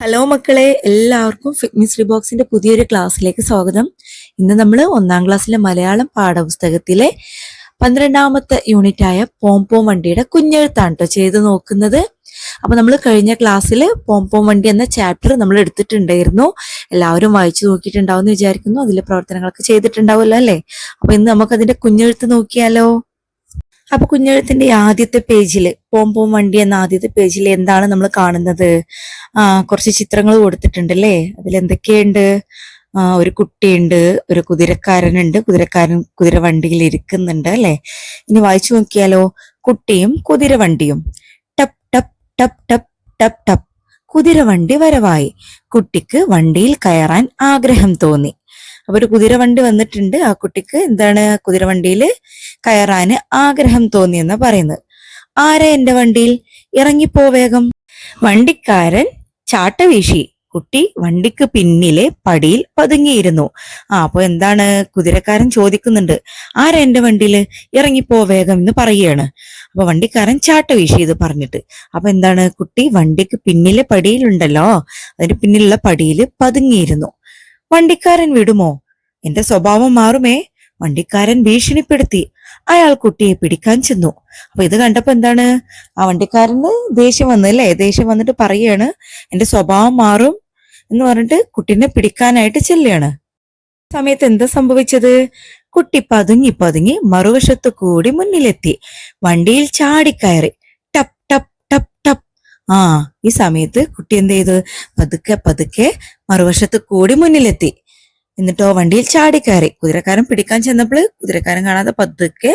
Hello മക്കളെ എല്ലാവർക്കും fitness റിബോക്സിന്റെ പുതിയൊരു ക്ലാസ്സിലേക്ക് സ്വാഗതം. ഇന്ന് നമ്മൾ ഒന്നാം ക്ലാസ്സിലെ മലയാളം പാഠപുസ്തകത്തിലെ പന്ത്രണ്ടാമത്തെ യൂണിറ്റ് ആയ പോംപോം വണ്ടിയുടെ കുഞ്ഞെഴുത്താണ് കേട്ടോ ചെയ്ത് നോക്കുന്നത്. അപ്പൊ നമ്മൾ കഴിഞ്ഞ ക്ലാസ്സിൽ പോംപോം വണ്ടി എന്ന ചാപ്റ്റർ നമ്മൾ എടുത്തിട്ടുണ്ടായിരുന്നു. എല്ലാവരും വായിച്ചു നോക്കിയിട്ടുണ്ടാവും എന്ന് വിചാരിക്കുന്നു. അതിലെ പ്രവർത്തനങ്ങളൊക്കെ ചെയ്തിട്ടുണ്ടാവുമല്ലോ അല്ലേ? അപ്പൊ ഇന്ന് നമുക്ക് അതിന്റെ കുഞ്ഞെഴുത്ത് നോക്കിയാലോ? അപ്പൊ കുഞ്ഞെഴുത്തിന്റെ ആദ്യത്തെ പേജിൽ പോംപോം വണ്ടി എന്ന ആദ്യത്തെ പേജിൽ എന്താണ് നമ്മൾ കാണുന്നത്? ആ കുറച്ച് ചിത്രങ്ങൾ കൊടുത്തിട്ടുണ്ട് അല്ലേ അതിൽ എന്തൊക്കെയുണ്ട് ഒരു കുട്ടിയുണ്ട് ഒരു കുതിരക്കാരനുണ്ട് കുതിരക്കാരൻ കുതിര വണ്ടിയിൽ ഇരിക്കുന്നുണ്ട് അല്ലെ? ഇനി വായിച്ചു നോക്കിയാലോ? കുട്ടിയും കുതിരവണ്ടിയും ടപ് ടപ് ടപ് ടപ് ടപ് ടപ്. കുതിരവണ്ടി വരവായി. കുട്ടിക്ക് വണ്ടിയിൽ കയറാൻ ആഗ്രഹം തോന്നി. അപ്പൊ ഒരു കുതിരവണ്ടി വന്നിട്ടുണ്ട്. ആ കുട്ടിക്ക് എന്താണ് കുതിരവണ്ടിയിൽ കയറാൻ ആഗ്രഹം തോന്നിയെന്ന് പറയുന്നത്. ആരെ എന്റെ വണ്ടിയിൽ? ഇറങ്ങിപ്പോ വേഗം. വണ്ടിക്കാരൻ ചാട്ട വീശി. കുട്ടി വണ്ടിക്ക് പിന്നിലെ പടിയിൽ പതുങ്ങിയിരുന്നു. ആ അപ്പൊ എന്താണ് കുതിരക്കാരൻ ചോദിക്കുന്നുണ്ട്. ആരാ എന്റെ വണ്ടിയിൽ? ഇറങ്ങിപ്പോ വേഗം എന്ന് പറയുകയാണ്. അപ്പൊ വണ്ടിക്കാരൻ ചാട്ട വീശി ഇത് പറഞ്ഞിട്ട്. അപ്പൊ എന്താണ് കുട്ടി വണ്ടിക്ക് പിന്നിലെ പടിയിലുണ്ടല്ലോ. അതിന് പിന്നിലുള്ള പടിയിൽ പതുങ്ങിയിരുന്നു. വണ്ടിക്കാരൻ വിടുമോ? എന്റെ സ്വഭാവം മാറുമേ. വണ്ടിക്കാരൻ ഭീഷണിപ്പെടുത്തി. അയാൾ കുട്ടിയെ പിടിക്കാൻ ചെന്നു. അപ്പൊ ഇത് കണ്ടപ്പോ എന്താണ്? ആ വണ്ടിക്കാരന് ദേഷ്യം വന്നു അല്ലേ? ദേഷ്യം വന്നിട്ട് പറയാണ് എന്റെ സ്വഭാവം മാറും എന്ന് പറഞ്ഞിട്ട് കുട്ടീനെ പിടിക്കാനായിട്ട് ചെല്ലുകയാണ്. സമയത്ത് എന്താ സംഭവിച്ചത്? കുട്ടി പതുങ്ങി പതുങ്ങി മറുവശത്തു കൂടി മുന്നിലെത്തി. വണ്ടിയിൽ ചാടിക്കയറി. ടപ് ടപ് ആ ഈ സമയത്ത് കുട്ടി എന്ത് ചെയ്തു? പതുക്കെ പതുക്കെ മറുവശത്ത് കൂടി മുന്നിലെത്തി. എന്നിട്ടോ വണ്ടിയിൽ ചാടിക്കയറി കുതിരക്കാരൻ പിടിക്കാൻ ചെന്നപ്പോൾ കുതിരക്കാരൻ കാണാതെ പതുക്കെ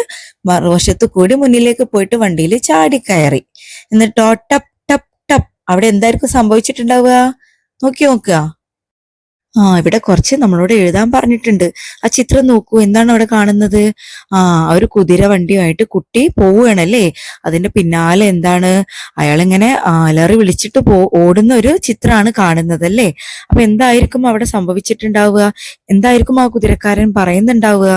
മറുവശത്ത് കൂടി മുന്നിലേക്ക് പോയിട്ട് വണ്ടിയിൽ ചാടിക്കയറി എന്നിട്ടോ ടപ് ടപ് ടപ്. അവിടെ എന്തായിരിക്കും സംഭവിച്ചിട്ടുണ്ടാവുക? നോക്കി നോക്കുക. ആ ഇവിടെ കുറച്ച് നമ്മളോട് എഴുതാൻ പറഞ്ഞിട്ടുണ്ട്. ആ ചിത്രം നോക്കൂ എന്താണ് അവിടെ കാണുന്നത്? ആ ഒരു കുതിര വണ്ടിയുമായിട്ട് കുട്ടി പോവുകയാണല്ലേ? അതിന്റെ പിന്നാലെ എന്താണ്? അയാളിങ്ങനെ അലറി വിളിച്ചിട്ട് പോ ഓടുന്ന ഒരു ചിത്രമാണ് കാണുന്നത് അല്ലേ? അപ്പൊ എന്തായിരിക്കും അവിടെ സംഭവിച്ചിട്ടുണ്ടാവുക? എന്തായിരിക്കും ആ കുതിരക്കാരൻ പറയുന്നുണ്ടാവുക?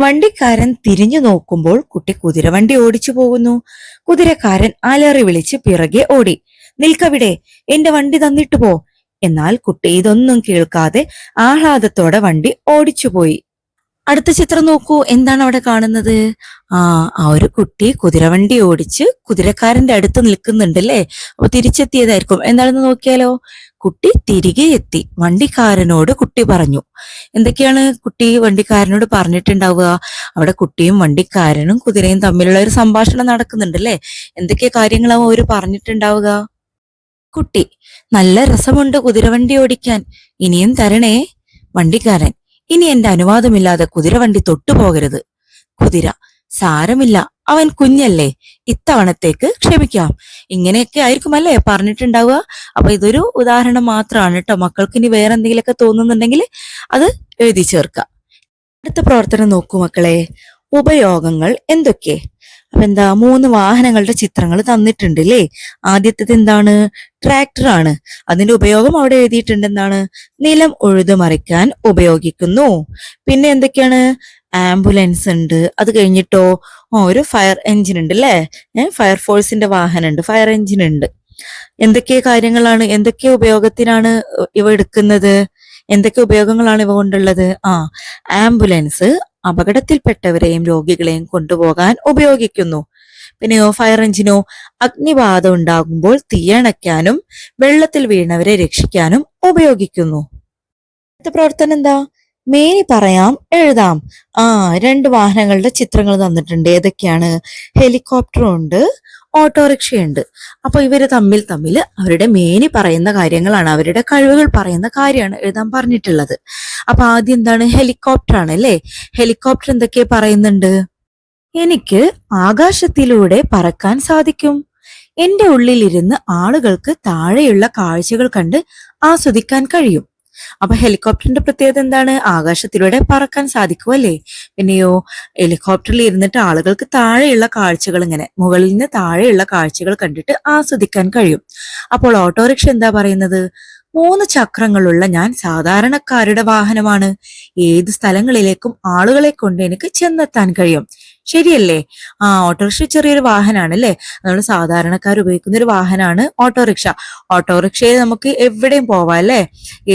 വണ്ടിക്കാരൻ തിരിഞ്ഞു നോക്കുമ്പോൾ കുട്ടി കുതിരവണ്ടി ഓടിച്ചു പോകുന്നു. കുതിരക്കാരൻ അലറി വിളിച്ച് പിറകെ ഓടി. നിൽക്കവിടെ എന്റെ വണ്ടി തന്നിട്ട് പോ. എന്നാൽ കുട്ടി ഇതൊന്നും കേൾക്കാതെ ആഹ്ലാദത്തോടെ വണ്ടി ഓടിച്ചുപോയി. അടുത്ത ചിത്രം നോക്കൂ. എന്താണ് അവിടെ കാണുന്നത്? ആ ആ ഒരു കുട്ടി കുതിരവണ്ടി ഓടിച്ച് കുതിരക്കാരന്റെ അടുത്ത് നിൽക്കുന്നുണ്ട് അല്ലേ അപ്പൊ തിരിച്ചെത്തിയതായിരിക്കും. എന്താണെന്ന് നോക്കിയാലോ? കുട്ടി തിരികെ എത്തി. വണ്ടിക്കാരനോട് കുട്ടി പറഞ്ഞു. എന്തൊക്കെയാണ് കുട്ടി വണ്ടിക്കാരനോട് പറഞ്ഞിട്ടുണ്ടാവുക? അവിടെ കുട്ടിയും വണ്ടിക്കാരനും കുതിരയും തമ്മിലുള്ള ഒരു സംഭാഷണം നടക്കുന്നുണ്ടല്ലേ? എന്തൊക്കെ കാര്യങ്ങളാവും അവർ പറഞ്ഞിട്ടുണ്ടാവുക? കുട്ടി. നല്ല രസമുണ്ട് കുതിരവണ്ടി ഓടിക്കാൻ. ഇനിയും തരണേ. വണ്ടിക്കാരൻ ഇനി എന്റെ അനുവാദമില്ലാതെ കുതിരവണ്ടി തൊട്ടുപോകരുത് കുതിര സാരമില്ല. അവൻ കുഞ്ഞല്ലേ. ഇത്തവണത്തേക്ക് ക്ഷമിക്കാം. ഇങ്ങനെയൊക്കെ ആയിരിക്കും അല്ലേ പറഞ്ഞിട്ടുണ്ടാവുക? അപ്പൊ ഇതൊരു ഉദാഹരണം മാത്രമാണ് കേട്ടോ. മക്കൾക്ക് ഇനി വേറെ എന്തെങ്കിലുമൊക്കെ തോന്നുന്നുണ്ടെങ്കിൽ അത് എഴുതി ചേർക്കുക. അടുത്ത പ്രവർത്തനം നോക്കൂ മക്കളെ. ഉപയോഗങ്ങൾ എന്തൊക്കെ? അപ്പൊ എന്താ മൂന്ന് വാഹനങ്ങളുടെ ചിത്രങ്ങൾ തന്നിട്ടുണ്ട് അല്ലേ ആദ്യത്തത് എന്താണ്? ട്രാക്ടർ ആണ്. അതിന്റെ ഉപയോഗം അവിടെ എഴുതിയിട്ടുണ്ട് എന്താണ്? നിലം ഉഴുതുമറിക്കാൻ ഉപയോഗിക്കുന്നു. പിന്നെ എന്തൊക്കെയാണ്? ആംബുലൻസ് ഉണ്ട്. അത് കഴിഞ്ഞിട്ടോ? ഓ, ഒരു ഫയർ എഞ്ചിൻ ഉണ്ട് അല്ലേ ഫയർ ഫോഴ്സിന്റെ വാഹനം ഉണ്ട് ഫയർ എഞ്ചിൻ ഉണ്ട്. എന്തൊക്കെ കാര്യങ്ങളാണ്? എന്തൊക്കെ ഉപയോഗത്തിനാണ് ഇവ എടുക്കുന്നത്? എന്തൊക്കെ ഉപയോഗങ്ങളാണ് ഇവ കൊണ്ടുള്ളത്? ആ ആംബുലൻസ് അപകടത്തിൽപ്പെട്ടവരെയും രോഗികളെയും കൊണ്ടുപോകാൻ ഉപയോഗിക്കുന്നു. പിന്നെ ഫയർ എഞ്ചിനോ അഗ്നിബാധ ഉണ്ടാകുമ്പോൾ തീയണയ്ക്കാനും വെള്ളത്തിൽ വീണവരെ രക്ഷിക്കാനും ഉപയോഗിക്കുന്നു. അടുത്ത പ്രവർത്തനം എന്താ? മേനി പറയാം എഴുതാം. ആ രണ്ട് വാഹനങ്ങളുടെ ചിത്രങ്ങൾ തന്നിട്ടുണ്ട്. ഏതൊക്കെയാണ്? ഹെലികോപ്റ്ററും ഉണ്ട് ഓട്ടോറിക്ഷയുണ്ട്. അപ്പൊ ഇവർ തമ്മിൽ തമ്മിൽ അവരുടെ മേനി പറയുന്ന കാര്യങ്ങളാണ് അവരുടെ കഴിവുകൾ പറയുന്ന കാര്യമാണ് എഴുതാൻ പറഞ്ഞിട്ടുള്ളത്. അപ്പൊ ആദ്യം എന്താണ്? ഹെലികോപ്റ്റർ ആണ് അല്ലേ? ഹെലികോപ്റ്റർ എന്തൊക്കെ പറയുന്നുണ്ട്? എനിക്ക് ആകാശത്തിലൂടെ പറക്കാൻ സാധിക്കും. എന്റെ ഉള്ളിലിരുന്ന് ആളുകൾക്ക് താഴെയുള്ള കാഴ്ചകൾ കണ്ട് ആസ്വദിക്കാൻ കഴിയും. അപ്പൊ ഹെലികോപ്റ്ററിന്റെ പ്രത്യേകത എന്താണ്? ആകാശത്തിലൂടെ പറക്കാൻ സാധിക്കുമല്ലേ പിന്നെയോ ഹെലികോപ്റ്ററിൽ ഇരുന്നിട്ട് ആളുകൾക്ക് താഴെയുള്ള കാഴ്ചകൾ ഇങ്ങനെ മുകളിൽ നിന്ന് താഴെയുള്ള കാഴ്ചകൾ കണ്ടിട്ട് ആസ്വദിക്കാൻ കഴിയും. അപ്പോൾ ഓട്ടോറിക്ഷ എന്താ പറയുന്നത്? മൂന്ന് ചക്രങ്ങളുള്ള ഞാൻ സാധാരണക്കാരുടെ വാഹനമാണ്. ഏത് സ്ഥലങ്ങളിലേക്കും ആളുകളെ കൊണ്ട് എനിക്ക് ചെന്നെത്താൻ കഴിയും. ശരിയല്ലേ? ആ ഓട്ടോറിക്ഷ ചെറിയൊരു വാഹനമാണ് അല്ലേ നമ്മൾ സാധാരണക്കാർ ഉപയോഗിക്കുന്ന ഒരു വാഹനമാണ് ഓട്ടോറിക്ഷ. ഓട്ടോറിക്ഷയിൽ നമുക്ക് എവിടെയും പോവാം അല്ലേ?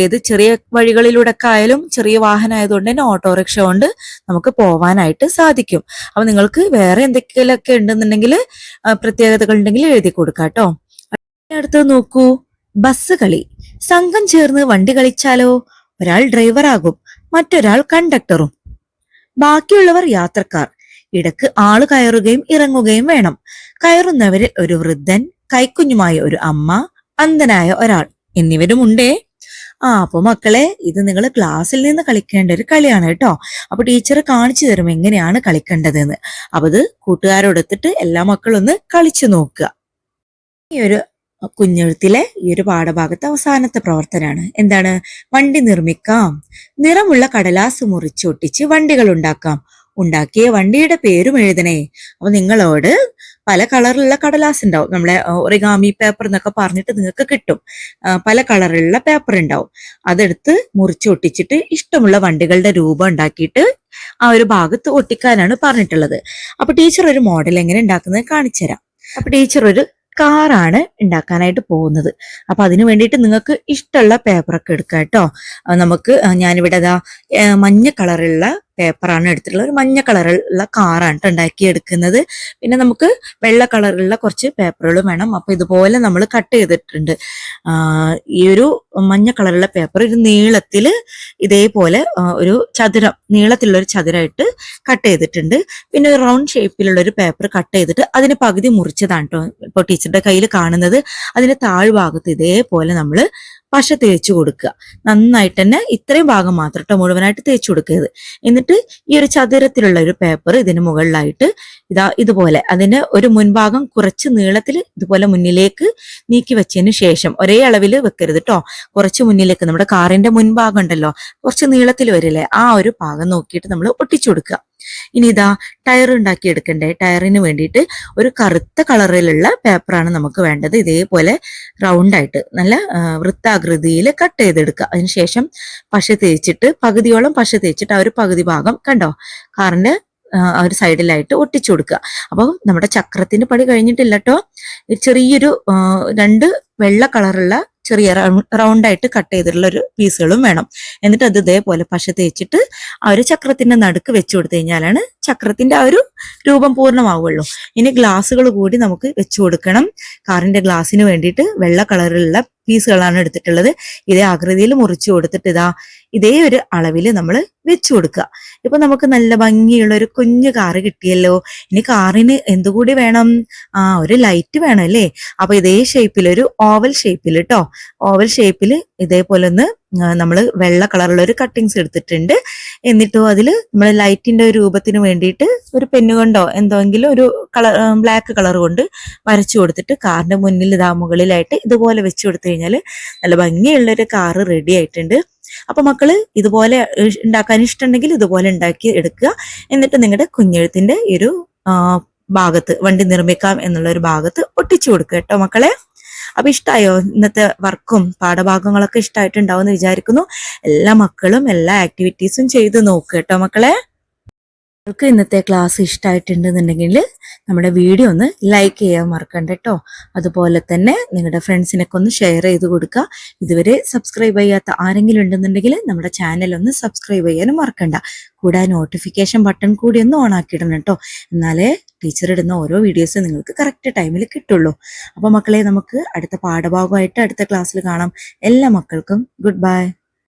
ഏത് ചെറിയ വഴികളിലൂടെ ഒക്കെ ആയാലും ചെറിയ വാഹനം ആയതുകൊണ്ട് തന്നെ ഓട്ടോറിക്ഷ കൊണ്ട് നമുക്ക് പോവാനായിട്ട് സാധിക്കും. അപ്പൊ നിങ്ങൾക്ക് വേറെ എന്തെങ്കിലുമൊക്കെ ഉണ്ടെന്നുണ്ടെങ്കിൽ പ്രത്യേകതകൾ ഉണ്ടെങ്കിൽ എഴുതി കൊടുക്കാം കേട്ടോ. അടുത്ത് നോക്കൂ. ബസ് കളി. സംഘം ചേർന്ന് വണ്ടി കളിച്ചാലോ? ഒരാൾ ഡ്രൈവറാകും മറ്റൊരാൾ കണ്ടക്ടറും. ബാക്കിയുള്ളവർ യാത്രക്കാർ. ഇടയ്ക്ക് ആൾ കയറുകയും ഇറങ്ങുകയും വേണം. കയറുന്നവരിൽ ഒരു വൃദ്ധൻ കൈക്കുഞ്ഞുമായ ഒരു അമ്മ അന്ധനായ ഒരാൾ എന്നിവരുമുണ്ടേ. ആ അപ്പൊ മക്കളെ ഇത് നിങ്ങൾ ക്ലാസ്സിൽ നിന്ന് കളിക്കേണ്ട ഒരു കളിയാണ് കേട്ടോ. അപ്പൊ ടീച്ചർ കാണിച്ചു തരും എങ്ങനെയാണ് കളിക്കേണ്ടതെന്ന്. അപ്പൊ ഇത് കൂട്ടുകാരോടൊത്തിട്ട് എല്ലാ മക്കളും ഒന്ന് കളിച്ചു നോക്കുക. ഈ ഒരു കുഞ്ഞെഴുത്തിലെ ഈ ഒരു പാഠഭാഗത്ത് അവസാനത്തെ പ്രവർത്തനമാണ്. എന്താണ്? വണ്ടി നിർമ്മിക്കാം. നിറമുള്ള കടലാസ് മുറിച്ചൊട്ടിച്ച് വണ്ടികൾ ഉണ്ടാക്കാം. ഉണ്ടാക്കിയ വണ്ടിയുടെ പേരും എഴുതണേ. അപ്പൊ നിങ്ങളോട് പല കളറിലുള്ള കടലാസ് ഉണ്ടാവും. നമ്മളെ ഒറിഗാമി പേപ്പർ എന്നൊക്കെ പറഞ്ഞിട്ട് നിങ്ങൾക്ക് കിട്ടും. പല കളറിലുള്ള പേപ്പർ ഉണ്ടാവും. അതെടുത്ത് മുറിച്ച് ഒട്ടിച്ചിട്ട് ഇഷ്ടമുള്ള വണ്ടികളുടെ രൂപം ഉണ്ടാക്കിയിട്ട് ആ ഒരു ഭാഗത്ത് ഒട്ടിക്കാനാണ് പറഞ്ഞിട്ടുള്ളത്. അപ്പൊ ടീച്ചർ ഒരു മോഡൽ എങ്ങനെ ഉണ്ടാക്കുന്നത് കാണിച്ചു തരാം. അപ്പൊ ടീച്ചർ ഒരു കാറാണ് ഉണ്ടാക്കാനായിട്ട് പോകുന്നത്. അപ്പൊ അതിനു വേണ്ടിയിട്ട് നിങ്ങൾക്ക് ഇഷ്ടമുള്ള പേപ്പറൊക്കെ എടുക്കാം കേട്ടോ. നമുക്ക് ഞാനിവിടെ ദാ മഞ്ഞ കളറുള്ള പേപ്പറാണ് എടുത്തിട്ടുള്ളത്. ഒരു മഞ്ഞ കളറുള്ള കാറാണ് ട്ടോ ഉണ്ടാക്കി എടുക്കുന്നത് പിന്നെ നമുക്ക് വെള്ള കളറുള്ള കുറച്ച് പേപ്പറുകളും വേണം. അപ്പൊ ഇതുപോലെ നമ്മൾ കട്ട് ചെയ്തിട്ടുണ്ട്. ഈ ഒരു മഞ്ഞ കളറുള്ള പേപ്പർ ഒരു നീളത്തിൽ ഇതേപോലെ ഒരു ചതുരം നീളത്തിലുള്ള ഒരു ചതുരമായിട്ട് കട്ട് ചെയ്തിട്ടുണ്ട്. പിന്നെ ഒരു റൗണ്ട് ഷേപ്പിലുള്ള ഒരു പേപ്പർ കട്ട് ചെയ്തിട്ട് അതിന് പകുതി മുറിച്ചതാണ് കേട്ടോ ഇപ്പോൾ ടീച്ചറുടെ കയ്യിൽ കാണുന്നത്. അതിന്റെ താഴ്ഭാഗത്ത് ഇതേപോലെ നമ്മൾ പശ തേച്ചു കൊടുക്കുക. നന്നായിട്ട് തന്നെ ഇത്രയും ഭാഗം മാത്രം കേട്ടോ മുഴുവനായിട്ട് തേച്ചു കൊടുക്കരുത്. എന്നിട്ട് ഈ ഒരു ചതുരത്തിലുള്ള ഒരു പേപ്പർ ഇതിന് മുകളിലായിട്ട് ഇതാ ഇതുപോലെ അതിന്റെ ഒരു മുൻഭാഗം കുറച്ച് നീളത്തിൽ ഇതുപോലെ മുന്നിലേക്ക് നീക്കി വെച്ചതിന് ശേഷം ഒരേ അളവിൽ വെക്കരുത് കേട്ടോ കുറച്ച് മുന്നിലേക്ക് നമ്മുടെ കാറിന്റെ മുൻഭാഗം ഉണ്ടല്ലോ കുറച്ച് നീളത്തിൽ വരില്ലേ ആ ഒരു ഭാഗം നോക്കിയിട്ട് നമ്മൾ ഒട്ടിച്ചു കൊടുക്കുക. ഇനി ഇതാ ടയർ ഉണ്ടാക്കി എടുക്കണ്ടേ ടയറിന് വേണ്ടിയിട്ട് ഒരു കറുത്ത കളറിലുള്ള പേപ്പറാണ് നമുക്ക് വേണ്ടത്. ഇതേപോലെ റൗണ്ട് ആയിട്ട് നല്ല വൃത്താകൃതിയിൽ കട്ട് ചെയ്തെടുക്കുക. അതിനുശേഷം പശ തേച്ചിട്ട് പകുതിയോളം പശ തേച്ചിട്ട് ആ ഒരു പകുതി ഭാഗം കണ്ടോ? കാറിന്റെ ആ ഒരു സൈഡിലായിട്ട് ഒട്ടിച്ചു കൊടുക്കുക. അപ്പോൾ നമ്മുടെ ചക്രത്തിന്റെ പണി കഴിഞ്ഞിട്ടില്ല കേട്ടോ ചെറിയൊരു രണ്ട് വെള്ള കളറുള്ള ചെറിയ റൗണ്ട് ആയിട്ട് കട്ട് ചെയ്തിട്ടുള്ള ഒരു പീസുകളും വേണം. എന്നിട്ട് അത് ഇതേപോലെ പശ തേച്ചിട്ട് ആ ഒരു ചക്രത്തിന്റെ നടുക്ക് വെച്ചു കൊടുത്തു കഴിഞ്ഞാലാണ് ചക്രത്തിന്റെ ആ ഒരു രൂപം പൂർണമാവുള്ളൂ. ഇനി ഗ്ലാസ്സുകൾ കൂടി നമുക്ക് വെച്ചു കൊടുക്കണം. കാറിന്റെ ഗ്ലാസ്സിന് വേണ്ടിയിട്ട് വെള്ള കളറിലുള്ള പീസുകളാണ് എടുത്തിട്ടുള്ളത്. ഇതേ ആകൃതിയിൽ മുറിച്ചു കൊടുത്തിട്ട് ഇതാ ഇതേ ഒരു അളവിൽ നമ്മൾ വെച്ചു കൊടുക്കുക. ഇപ്പൊ നമുക്ക് നല്ല ഭംഗിയുള്ള ഒരു കുഞ്ഞു കാറ് കിട്ടിയല്ലോ. ഇനി കാറിന് എന്തുകൂടി വേണം? ആ ഒരു ലൈറ്റ് വേണം അല്ലേ? അപ്പൊ ഇതേ ഷേപ്പിൽ ഒരു ഓവൽ ഷേപ്പിൽ കേട്ടോ ഓവൽ ഷേപ്പിൽ ഇതേപോലെ ഒന്ന് നമ്മൾ വെള്ള കളറുള്ള ഒരു കട്ടിങ്സ് എടുത്തിട്ടുണ്ട്. എന്നിട്ടോ അതിൽ നമ്മൾ ലൈറ്റിന്റെ രൂപത്തിന് വേണ്ടിയിട്ട് ഒരു പെന്നു കൊണ്ടോ എന്തെങ്കിലും ഒരു കളർ ബ്ലാക്ക് കളർ കൊണ്ട് വരച്ചു കൊടുത്തിട്ട് കാറിന്റെ മുന്നിൽ ഇതാ മുകളിലായിട്ട് ഇതുപോലെ വെച്ചു കൊടുത്തു കഴിഞ്ഞാൽ നല്ല ഭംഗിയുള്ള ഒരു കാറ് റെഡി ആയിട്ടുണ്ട്. അപ്പൊ മക്കൾ ഇതുപോലെ ഉണ്ടാക്കാൻ ഇഷ്ടമുണ്ടെങ്കിൽ ഇതുപോലെ ഉണ്ടാക്കി എടുക്കുക. എന്നിട്ട് നിങ്ങളുടെ കുഞ്ഞെഴുത്തിന്റെ ഒരു ഭാഗത്ത് വണ്ടി നിർമ്മിക്കാം എന്നുള്ള ഒരു ഭാഗത്ത് ഒട്ടിച്ചു കൊടുക്കുക കേട്ടോ മക്കളെ. അപ്പൊ ഇഷ്ടായോ? ഇന്നത്തെ വർക്കും പാഠഭാഗങ്ങളൊക്കെ ഇഷ്ടമായിട്ടുണ്ടാവും എന്ന് വിചാരിക്കുന്നു. എല്ലാ മക്കളും എല്ലാ ആക്ടിവിറ്റീസും ചെയ്ത് നോക്കുക കേട്ടോ മക്കളെ. നിങ്ങൾക്ക് ഇന്നത്തെ ക്ലാസ് ഇഷ്ടമായിട്ടുണ്ടെന്നുണ്ടെങ്കിൽ നമ്മുടെ വീഡിയോ ഒന്ന് ലൈക്ക് ചെയ്യാൻ മറക്കണ്ട കേട്ടോ അതുപോലെ തന്നെ നിങ്ങളുടെ ഫ്രണ്ട്സിനൊക്കെ ഒന്ന് ഷെയർ ചെയ്ത് കൊടുക്കുക. ഇതുവരെ സബ്സ്ക്രൈബ് ചെയ്യാത്ത ആരെങ്കിലും ഉണ്ടെന്നുണ്ടെങ്കിൽ നമ്മുടെ ചാനൽ ഒന്ന് സബ്സ്ക്രൈബ് ചെയ്യാനും മറക്കണ്ട. കൂടെ നോട്ടിഫിക്കേഷൻ ബട്ടൺ കൂടി ഒന്ന് ഓൺ ആക്കിയിടണം കേട്ടോ എന്നാലേ ടീച്ചർ ഇടുന്ന ഓരോ വീഡിയോസ് നിങ്ങൾക്ക് കറക്റ്റ് ടൈമിൽ കിട്ടുള്ളൂ. അപ്പോൾ മക്കളെ നമുക്ക് അടുത്ത പാഠഭാഗമായിട്ട് അടുത്ത ക്ലാസ്സിൽ കാണാം. എല്ലാ മക്കൾക്കും ഗുഡ് ബൈ